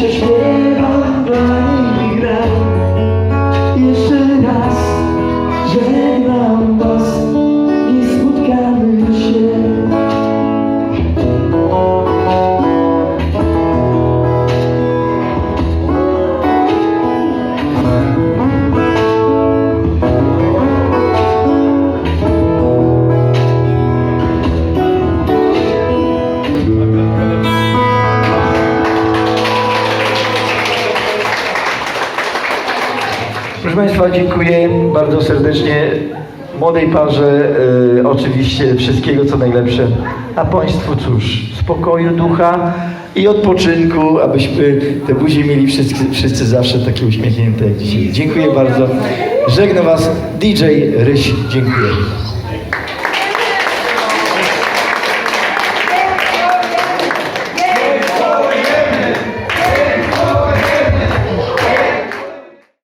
zawsze śpiewam Proszę Państwa, dziękuję bardzo serdecznie młodej parze, e, oczywiście wszystkiego co najlepsze, a Państwu cóż, spokoju ducha i odpoczynku, abyśmy te buzie mieli wszyscy, wszyscy zawsze takie uśmiechnięte jak dzisiaj. Dziękuję bardzo. Żegnam Was DJ Ryś. Dziękuję.